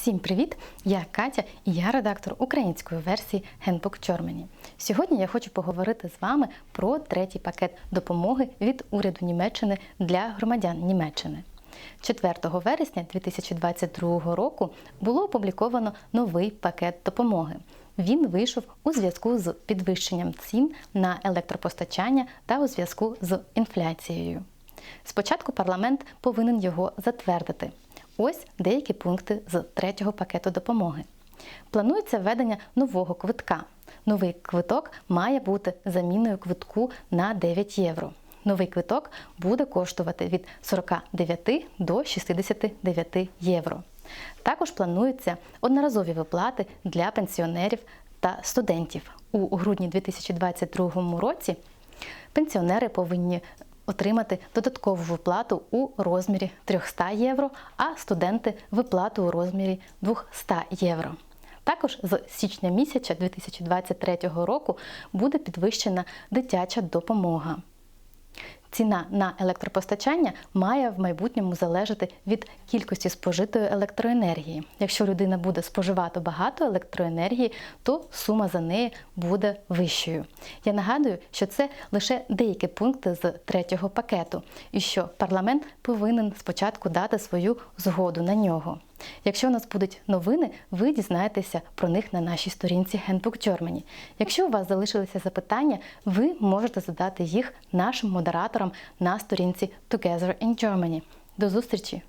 Всім привіт! Я Катя і я редактор української версії Handbook Germany. Сьогодні я хочу поговорити з вами про третій пакет допомоги від уряду Німеччини для громадян Німеччини. 4 вересня 2022 року було опубліковано новий пакет допомоги. Він вийшов у зв'язку з підвищенням цін на електропостачання та у зв'язку з інфляцією. Спочатку парламент повинен його затвердити. Ось деякі пункти з третього пакету допомоги. Планується введення нового квитка. Новий квиток має бути заміною квитку на 9 євро. Новий квиток буде коштувати від 49 до 69 євро. Також плануються одноразові виплати для пенсіонерів та студентів. У грудні 2022 році пенсіонери повинні отримати додаткову виплату у розмірі 300 євро, а студенти виплату у розмірі 200 євро. Також з січня місяця 2023 року буде підвищена дитяча допомога. Ціна на електропостачання має в майбутньому залежати від кількості спожитої електроенергії. Якщо людина буде споживати багато електроенергії, то сума за неї буде вищою. Я нагадую, що це лише деякі пункти з третього пакету, і що парламент повинен спочатку дати свою згоду на нього. Якщо у нас будуть новини, ви дізнаєтеся про них на нашій сторінці Handbook Germany. Якщо у вас залишилися запитання, ви можете задати їх нашим модераторам на сторінці Together in Germany. До зустрічі!